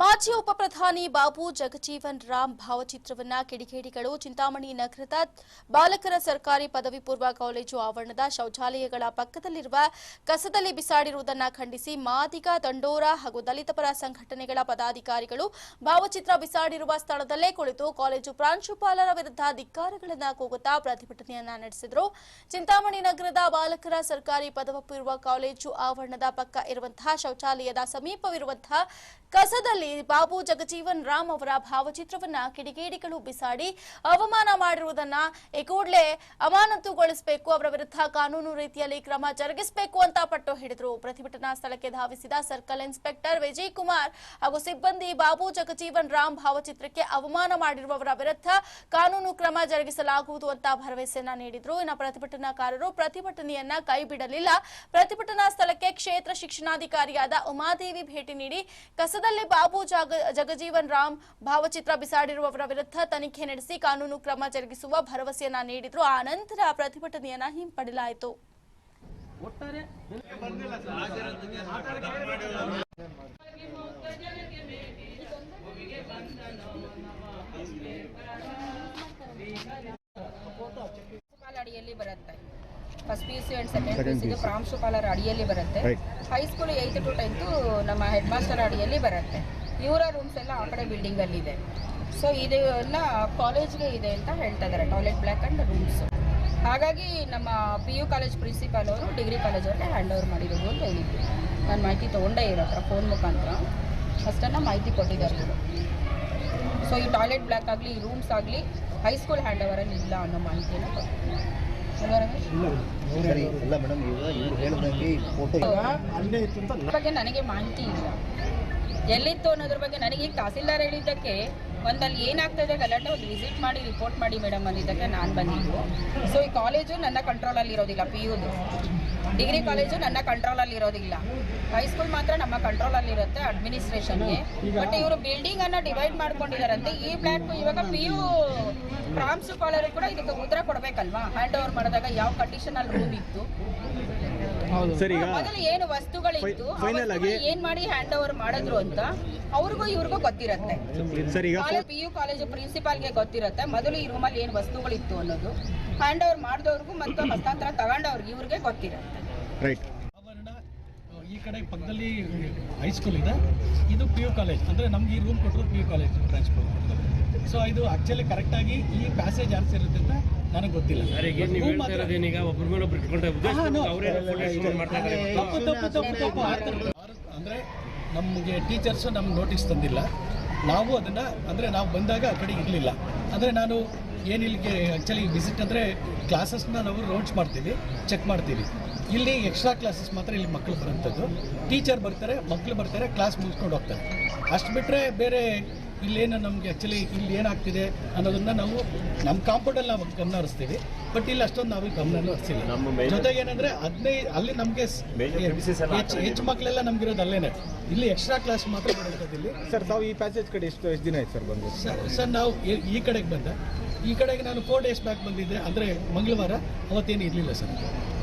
ಮಾಜಿ ಉಪಪ್ರಧಾನಿ ಬಾಬು ಜಗಜೀವನ್ ರಾಮ್ ಭಾವಚಿತ್ರವನ್ನ ಕಿಡಿಗೇಡಿಗಳು, ಚಿಂತಾಮಣಿ ನಗರದ ಬಾಲಕರ ಸರ್ಕಾರಿ ಪದವಿ ಪೂರ್ವ ಕಾಲೇಜು ಆವರಣದ ಶೌಚಾಲಯಗಳ ಪಕ್ಕದಲ್ಲಿರುವ ಕಸದಲ್ಲಿ ಬಿಸಾಡಿರುವುದನ್ನು ಖಂಡಿಸಿ ಮಾದಿಗ ದಂಡೋರ ಹಾಗೂ ದಲಿತ ಪರ ಸಂಘಟನೆಗಳ ಪದಾಧಿಕಾರಿಗಳು ಭಾವಚಿತ್ರ ಬಿಸಾಡಿರುವ ಸ್ಥಳದಲ್ಲೇ ಕುಳಿತು ಕಾಲೇಜು ಪ್ರಾಂಶುಪಾಲರ ವಿರುದ್ಧ ಧಿಕ್ಕಾರಗಳನ್ನು ಕೂಗುತ್ತಾ ಪ್ರತಿಭಟನೆಯನ್ನ ನಡೆಸಿದರು. ಚಿಂತಾಮಣಿ ನಗರದ ಬಾಲಕರ ಸರ್ಕಾರಿ ಪದವಿ ಪೂರ್ವ ಕಾಲೇಜು ಆವರಣದ ಪಕ್ಕ ಇರುವಂತಹ ಶೌಚಾಲಯದ ಸಮೀಪವಿರುವಂತಹ ಕಸದಲ್ಲಿ ಬಾಬು ಜಗಜೀವನ್ ರಾಮ್ ಅವರ ಭಾವಚಿತ್ರವನ್ನ ಕಿಡಿಗೇಡಿಗಳು ಬಿಸಾಡಿ ಅವಮಾನ ಮಾಡಿರುವುದನ್ನ ಕೂಡಲೇ ಅಮಾನತುಗೊಳಿಸಬೇಕು, ಅವರ ವಿರುದ್ಧ ಕಾನೂನು ರೀತಿಯಲ್ಲಿ ಕ್ರಮ ಜರುಗಿಸಬೇಕು ಅಂತ ಪಟ್ಟು ಹಿಡಿದ್ರು. ಪ್ರತಿಭಟನಾ ಸ್ಥಳಕ್ಕೆ ಧಾವಿಸಿದ ಸರ್ಕಲ್ ಇನ್ಸ್ಪೆಕ್ಟರ್ ವಿಜಯ್ ಕುಮಾರ್ ಹಾಗೂ ಸಿಬ್ಬಂದಿ ಬಾಬು ಜಗಜೀವನ್ ರಾಮ್ ಭಾವಚಿತ್ರಕ್ಕೆ ಅವಮಾನ ಮಾಡಿರುವವರ ವಿರುದ್ಧ ಕಾನೂನು ಕ್ರಮ ಜರುಗಿಸಲಾಗುವುದು ಅಂತ ಭರವಸೆಯನ್ನ ನೀಡಿದ್ರು. ಇನ್ನು ಪ್ರತಿಭಟನಾಕಾರರು ಪ್ರತಿಭಟನೆಯನ್ನ ಕೈ ಬಿಡಲಿಲ್ಲ. ಪ್ರತಿಭಟನಾ ಸ್ಥಳಕ್ಕೆ ಕ್ಷೇತ್ರ ಶಿಕ್ಷಣಾಧಿಕಾರಿಯಾದ ಉಮಾದೇವಿ ಭೇಟಿ ನೀಡಿ, ಕಸದಲ್ಲಿ ಬಾಬು ಜಾಗ ಜಗಜೀವನ್ ರಾಮ್ ಭಾವಚಿತ್ರ ಬಿಸಾಡಿರುವವರ ವಿರುದ್ಧ ತನಿಖೆ ನಡೆಸಿ ಕಾನೂನು ಕ್ರಮ ಜರುಗಿಸುವ ಭರವಸೆಯನ್ನ ನೀಡಿದ್ರು. ಆ ನಂತರ ಪ್ರತಿಭಟನೆಯನ್ನ ಹಿಂಪಡೆಯಲಾಯಿತು. ಅಡಿಯಲ್ಲಿ ಬರುತ್ತೆ. First P U C and second P U ಪ್ರಾಂಶುಪಾಲರ ಅಡಿಯಲ್ಲಿ ಬರುತ್ತೆ. High school eighth to tenth ನಮ್ಮ ಹೆಡ್ ಮಾಸ್ಟರ್ ಅಡಿಯಲ್ಲಿ ಬರುತ್ತೆ. ಇವರ ರೂಮ್ಸ್ ಎಲ್ಲ ಆ ಕಡೆ ಬಿಲ್ಡಿಂಗಲ್ಲಿ ಇದೆ. ಸೊ ಇದೆಲ್ಲ ಕಾಲೇಜ್ಗೆ ಇದೆ ಅಂತ ಹೇಳ್ತಾ ಇದ್ದಾರೆ ಟಾಯ್ಲೆಟ್ ಬ್ಲ್ಯಾಕ್ ಆ್ಯಂಡ್ ರೂಮ್ಸ್ ಹಾಗಾಗಿ ನಮ್ಮ ಪಿ ಯು ಕಾಲೇಜ್ ಪ್ರಿನ್ಸಿಪಾಲ್ ಅವರು ಡಿಗ್ರಿ ಕಾಲೇಜವ್ರಿಗೆ ಹ್ಯಾಂಡ್ ಓವರ್ ಮಾಡಿರೋದು ಅಂತ ಹೇಳಿದ್ರು. ನಾನು ಮಾಹಿತಿ ತೊಗೊಂಡೇ ಇರೋ ಹತ್ರ ಫೋನ್ ಮುಖಾಂತರ. ಅಷ್ಟನ್ನು ಮಾಹಿತಿ ಕೊಟ್ಟಿದ್ದಾರೆ ಇವರು. ಸೊ ಈ ಟಾಯ್ಲೆಟ್ ಬ್ಲ್ಯಾಕ್ ಆಗಲಿ ಈ ರೂಮ್ಸ್ ಆಗಲಿ ಹೈಸ್ಕೂಲ್ ಹ್ಯಾಂಡ್ ಓವರಲ್ಲಿ ಇಲ್ಲ ಅನ್ನೋ ಮಾಹಿತಿಯನ್ನು ಬಗ್ಗೆ ನನಗೆ ಮಾಹಿತಿ ಇಲ್ಲ. ಎಲ್ಲಿತ್ತು ಅನ್ನೋದ್ರ ಬಗ್ಗೆ ನನಗೆ ತಹಸೀಲ್ದಾರ್ ಹೇಳಿದ್ದಕ್ಕೆ ಒಂದಲ್ಲಿ ಏನಾಗ್ತದೆ ಗಲಾಟೆ, ಒಂದು ವಿಸಿಟ್ ಮಾಡಿ ರಿಪೋರ್ಟ್ ಮಾಡಿ ಮೇಡಮ್ ಅಂದಿದ್ದಕ್ಕೆ ನಾನು ಬಂದಿದ್ದು. ಸೊ ಈ ಕಾಲೇಜು ನನ್ನ ಕಂಟ್ರೋಲಲ್ಲಿ ಇರೋದಿಲ್ಲ ಪಿ ಯುದು ಡಿಗ್ರಿ ಕಾಲೇಜು ನನ್ನ ಕಂಟ್ರೋಲಲ್ಲಿ ಇರೋದಿಲ್ಲ. ಹೈಸ್ಕೂಲ್ ಮಾತ್ರ ನಮ್ಮ ಕಂಟ್ರೋಲಲ್ಲಿ ಇರುತ್ತೆ ಅಡ್ಮಿನಿಸ್ಟ್ರೇಷನ್ಗೆ ಬಟ್ ಇವರು ಬಿಲ್ಡಿಂಗ್ ಅನ್ನ ಡಿವೈಡ್ ಮಾಡ್ಕೊಂಡಿದಾರಂತೆ ಈ ಬ್ಲಾಕ್ ಇವಾಗ ಪಿ ಯು ಪ್ರಾಂಶುಪಾಲರು ಕೂಡ ಇದಕ್ಕೆ ಉತ್ತರ ಕೊಡಬೇಕಲ್ವಾ? ಹ್ಯಾಂಡ್ ಓವರ್ ಮಾಡಿದಾಗ ಯಾವ ಕಂಡೀಷನ್ ಅಲ್ಲಿ ರೂಮ್ ಇತ್ತು? ಸರ್ ಈಗ ಮೊದಲು ಏನು ವಸ್ತುಗಳಿತ್ತು ಫೈನಲ್ ಆಗಿ- ಏನ್ ಮಾಡಿ ಹ್ಯಾಂಡ್ ಓವರ್ ಮಾಡಿದ್ರು ಅಂತ ಅವ್ರಿಗೂ ಇವ್ರಿಗೂ ಗೊತ್ತಿರತ್ತೆ. ಸರ್ ಈಗ ಪಿ ಯು ಕಾಲೇಜು ಪ್ರಿನ್ಸಿಪಾಲ್ಗೆ ಗೊತ್ತಿರತ್ತೆ. ಮೊದಲು ಈ ರೂಮಲ್ಲಿ ಏನು ವಸ್ತುಗಳಿತ್ತು ಅನ್ನೋದು. ಹ್ಯಾಂಡ್ ಓವರ್ ಮಾಡಿದವ್ರಿಗೂ ಮತ್ತು ಹಸ್ತಾಂತರ ತಗೊಂಡವ್ರಿಗೆ ಇವ್ರಿಗೆ ಗೊತ್ತಿರತ್ತೆ. ರೈಟ್ ಈ ಕಡೆ ಪಕ್ಕದಲ್ಲಿ ಹೈಸ್ಕೂಲ್ ಇದೆ. ಇದು ಪಿ ಯು ಕಾಲೇಜ್ ಅಂದರೆ ನಮ್ಗೆ ಈ ರೂಮ್ ಕೊಟ್ಟರು P U college transfer so ಇದು ಆಕ್ಚುಲಿ ಕರೆಕ್ಟಾಗಿ ಈ ಪ್ಯಾಸೇಜ್ ಯಾರು ಇರುತ್ತೆ ಅಂತ ನನಗೆ ಗೊತ್ತಿಲ್ಲ. ಅಂದ್ರೆ ನಮಗೆ ಟೀಚರ್ಸು ನಮ್ಗೆ ನೋಟಿಸ್ ತಂದಿಲ್ಲ. ನಾವು ಅದನ್ನ ಅಂದ್ರೆ ನಾವು ಬಂದಾಗ ಆ ಕಡೆ ಇರಲಿಲ್ಲ. ಅಂದ್ರೆ ನಾನು ಏನಿಲ್ಲಿಗೆ ಆ್ಯಕ್ಚುಲಿ ವಿಸಿಟ್ ಅಂದರೆ ಕ್ಲಾಸಸ್ನ ನಾವು ಲಾಂಚ್ ಮಾಡ್ತೀವಿ ಚೆಕ್ ಮಾಡ್ತೀವಿ. ಇಲ್ಲಿ ಎಕ್ಸ್ಟ್ರಾ ಕ್ಲಾಸಸ್ ಮಾತ್ರ ಇಲ್ಲಿ ಮಕ್ಕಳು ಬರೋಂಥದ್ದು ಟೀಚರ್ ಬರ್ತಾರೆ ಮಕ್ಕಳು ಬರ್ತಾರೆ ಕ್ಲಾಸ್ ಮುಗಿಸ್ಕೊಂಡು ಹೋಗ್ತಾರೆ. ಅಷ್ಟು ಬಿಟ್ಟರೆ ಬೇರೆ ಇಲ್ಲೇನು ನಮಗೆ ಆ್ಯಕ್ಚುಲಿ ಇಲ್ಲಿ ಏನಾಗ್ತಿದೆ ಅನ್ನೋದನ್ನ ನಾವು ನಮ್ಮ ಕಾಂಪೌಂಡಲ್ಲಿ ನಾವು ಗಮನ ಹರಿಸ್ತೀವಿ. ಬಟ್ ಇಲ್ಲಿ ಅಷ್ಟೊಂದು ನಾವು ಗಮನ ಹರಿಸಿಲ್ಲ. ಜೊತೆಗೆ ಏನಂದರೆ ಹದಿನೈದು ಅಲ್ಲಿ ನಮಗೆ ಹೆಚ್ಚು ಹೆಚ್ಚು ಮಕ್ಕಳೆಲ್ಲ ನಮಗಿರೋದು ಅಲ್ಲೇನೆ. ಇಲ್ಲಿ ಎಕ್ಸ್ಟ್ರಾ ಕ್ಲಾಸ್ ಮಾತ್ರ ಬರೋಂಥದ್ದು ಇಲ್ಲಿ. ಸರ್ ತಾವು ಈ ಪ್ಯಾಸೇಜ್ ಕಡೆ ಎಷ್ಟು ಎಷ್ಟು ದಿನ ಆಯ್ತು ಸರ್ ಬಂದು? ಸರ್ ಸರ್ ನಾವು ಈ- ಈ ಕಡೆಗೆ ಬಂದೆ. ಈ ಕಡೆಗೆ ನಾನು ಫೋರ್ ಡೇಸ್ ಬ್ಯಾಕ್ ಬಂದಿದ್ದೆ. ಅಂದರೆ ಮಂಗಳವಾರ ಅವತ್ತೇನು ಇರಲಿಲ್ಲ ಸರ್.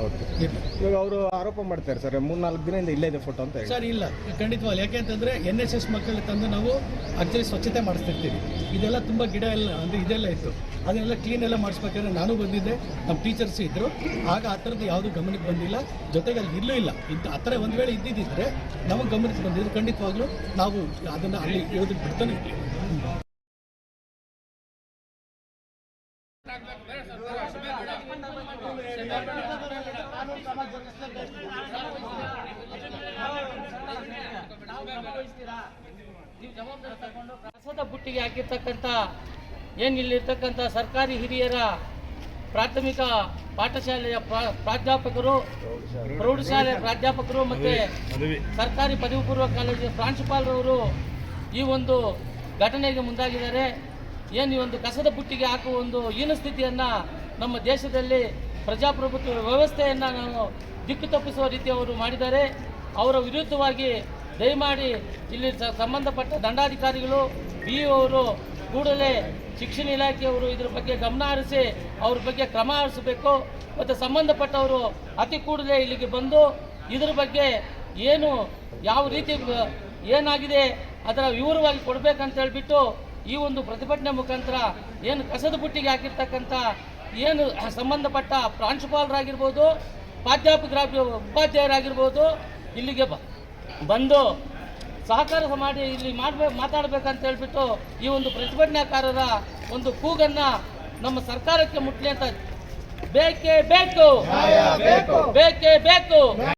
ಓಕೆ ಇಲ್ಲ ಇವಾಗ ಅವರು ಆರೋಪ ಮಾಡ್ತಾರೆ ಸರ್. ಮೂರ್ನಾಲ್ಕು ದಿನದಿಂದ ಇಲ್ಲೇ ಇದೆ ಫೋಟೋ ಅಂತ ಹೇಳಿ. ಸರ್ ಇಲ್ಲ. ಖಂಡಿತವಾಗಿ ಯಾಕೆಂತಂದ್ರೆ ಎನ್ ಎಸ್ ಎಸ್ ಮಕ್ಕಳು ತಂದು ನಾವು ಆಕ್ಚುಲಿ ಸ್ವಚ್ಛತೆ ಮಾಡಿಸ್ತಿರ್ತೀವಿ. ಇದೆಲ್ಲ ತುಂಬ ಗಿಡ ಎಲ್ಲ ಅಂದರೆ ಇದೆಲ್ಲ ಇತ್ತು. ಅದನ್ನೆಲ್ಲ ಕ್ಲೀನ್ ಎಲ್ಲ ಮಾಡಿಸ್ಬೇಕಾದ್ರೆ ನಾನು ಬಂದಿದ್ದೆ. ನಮ್ಮ ಟೀಚರ್ಸ್ ಇದ್ದರು ಆಗ ಆ ಥರದ್ದು ಯಾವುದು ಗಮನಕ್ಕೆ ಬಂದಿಲ್ಲ. ಜೊತೆಗೆ ಅಲ್ಲಿ ಇಲ್ಲೂ ಇಲ್ಲ. ಇದ್ದು ಆ ಥರ ಒಂದು ವೇಳೆ ಇದ್ದಿದ್ದರೆ ನಮಗೆ ಗಮನಕ್ಕೆ ಬಂದಿದ್ದು ಖಂಡಿತವಾಗ್ಲೂ ನಾವು ಅದನ್ನು ಅಲ್ಲಿ ಇರೋದಕ್ಕೆ ಬಿಡ್ತಾನೆ ಇರ್ಲಿಲ್ಲ. ಕಸದ ಬುಟ್ಟಿಗೆ ಹಾಕಿರ್ತಕ್ಕಂಥ, ಏನು ಇಲ್ಲಿರ್ತಕ್ಕಂಥ ಸರ್ಕಾರಿ ಹಿರಿಯರ ಪ್ರಾಥಮಿಕ ಪಾಠಶಾಲೆಯ ಪ್ರಾ- ಪ್ರಾಧ್ಯಾಪಕರು, ಪ್ರೌಢಶಾಲೆ ಪ್ರಾಧ್ಯಾಪಕರು ಮತ್ತು ಸರ್ಕಾರಿ ಪದವಿ ಪೂರ್ವ ಕಾಲೇಜಿನ ಪ್ರಾಂಶುಪಾಲರವರು ಈ ಒಂದು ಘಟನೆಗೆ ಮುಂದಾಗಿದ್ದಾರೆ. ಏನು ಈ ಒಂದು ಕಸದ ಬುಟ್ಟಿಗೆ ಹಾಕುವ ಒಂದು ಹೀನ ಸ್ಥಿತಿಯನ್ನು ನಮ್ಮ ದೇಶದಲ್ಲಿ ಪ್ರಜಾಪ್ರಭುತ್ವ ವ್ಯವಸ್ಥೆಯನ್ನು ನಾವು ದಿಕ್ಕು ತಪ್ಪಿಸುವ ರೀತಿ ಅವರು ಮಾಡಿದ್ದಾರೆ. ಅವರ ವಿರುದ್ಧವಾಗಿ ದಯಮಾಡಿ ಇಲ್ಲಿ ಸಂಬಂಧಪಟ್ಟ ದಂಡಾಧಿಕಾರಿಗಳು ಬಿ ಅವರು ಕೂಡಲೇ ಶಿಕ್ಷಣ ಇಲಾಖೆಯವರು ಇದ್ರ ಬಗ್ಗೆ ಗಮನ ಹರಿಸಿ ಅವ್ರ ಬಗ್ಗೆ ಕ್ರಮ ಹರಿಸಬೇಕು. ಮತ್ತು ಸಂಬಂಧಪಟ್ಟವರು ಅತಿ ಕೂಡಲೇ ಇಲ್ಲಿಗೆ ಬಂದು ಇದ್ರ ಬಗ್ಗೆ ಏನು ಯಾವ ರೀತಿ ಏನಾಗಿದೆ ಅದರ ವಿವರವಾಗಿ ಕೊಡಬೇಕಂತ ಹೇಳ್ಬಿಟ್ಟು ಈ ಒಂದು ಪ್ರತಿಭಟನೆ ಮುಖಾಂತರ ಏನು ಕಸದ ಬುಟ್ಟಿಗೆ ಹಾಕಿರ್ತಕ್ಕಂಥ ಏನು ಸಂಬಂಧಪಟ್ಟ ಪ್ರಾಂಶುಪಾಲರಾಗಿರ್ಬೋದು ಪ್ರಾಧ್ಯಾಪಕರಾಗಿ ಉಪಾಧ್ಯಾಯರಾಗಿರ್ಬೋದು ಇಲ್ಲಿಗೆ ಬ ಬಂದು ಸಹಕಾರ ಮಾಡಿ ಇಲ್ಲಿ ಮಾಡ್ಬೇಕು ಮಾತಾಡಬೇಕಂತ ಹೇಳ್ಬಿಟ್ಟು ಈ ಒಂದು ಪ್ರತಿಭಟನಾಕಾರರ ಒಂದು ಕೂಗನ್ನು ನಮ್ಮ ಸರ್ಕಾರಕ್ಕೆ ಮುಟ್ಲಿ ಅಂತ ಬೇಕೇ ಬೇಕು. ಬೇಕೇ ಬೇಕು.